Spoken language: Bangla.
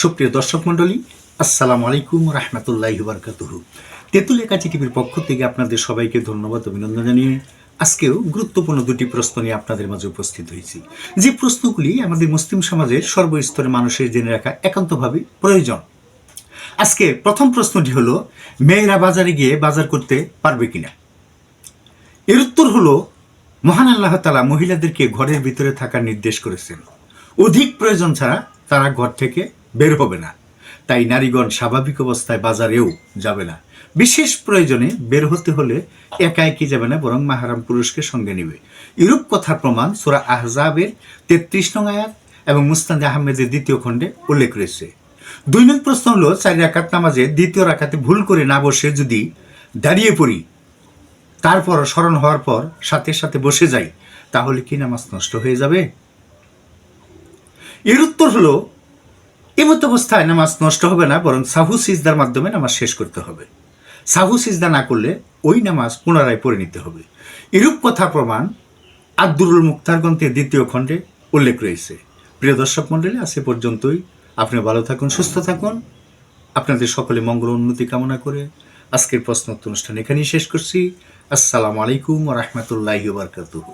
সুপ্রিয় দর্শক মণ্ডলী, আসসালামু আলাইকুম রহমতুল্লাহ বারকাতুহ। তেঁতুলিয়া কাছে টিভির পক্ষ থেকে আপনাদের সবাইকে ধন্যবাদ, অভিনন্দন জানিয়ে আজকেও গুরুত্বপূর্ণ দুটি প্রশ্ন নিয়ে আপনাদের মাঝে উপস্থিত হয়েছি। যে প্রশ্নগুলি আমাদের মুসলিম সমাজের সর্বস্তরের মানুষের জেনে রাখা একান্তভাবে প্রয়োজন। আজকে প্রথম প্রশ্নটি হলো, মেয়েরা বাজারে গিয়ে বাজার করতে পারবে কিনা? এর উত্তর হলো, মহান আল্লাহ তালা মহিলাদেরকে ঘরের ভিতরে থাকার নির্দেশ করেছেন। অধিক প্রয়োজন ছাড়া তারা ঘর থেকে বের হবে না। তাই নারীগণ স্বাভাবিক অবস্থায় বাজারেও যাবে না। বিশেষ প্রয়োজনে বের হতে হলে একা একই যাবে না, বরং মাহারাম পুরুষকে সঙ্গে নেবে। ইউরোপ কথার প্রমাণ সুরা আহজাবের তেত্রিশ নং আয়াত এবং মুস্তান আহমেদের দ্বিতীয় খণ্ডে উল্লেখ রয়েছে। দুই প্রশ্ন হলো, চার রাকাত নামাজে দ্বিতীয় রাকাতে ভুল করে না বসে যদি দাঁড়িয়ে পড়ি, তারপর স্মরণ হওয়ার পর সাথে সাথে বসে যাই, তাহলে কি নামাজ নষ্ট হয়ে যাবে? এর উত্তর হলো এমত অবস্থায় নামাজ নষ্ট হবে না, বরং সাহু সিজদার মাধ্যমে নামাজ শেষ করতে হবে। সাহু সিজদা না করলে ওই নামাজ পুনরায় পড়ে নিতে হবে। এরূপ কথা প্রমাণ আব্দুরুল মুক্তার গ্রন্থের দ্বিতীয় খণ্ডে উল্লেখ রয়েছে। প্রিয় দর্শক মণ্ডলী, আজ পর্যন্তই। আপনি ভালো থাকুন, সুস্থ থাকুন। আপনাদের সকলে মঙ্গল উন্নতি কামনা করে আজকের প্রশ্নোত্তর অনুষ্ঠান এখানেই শেষ করছি। আসসালামু আলাইকুম রহমতুল্লাহ বারকাতুহু।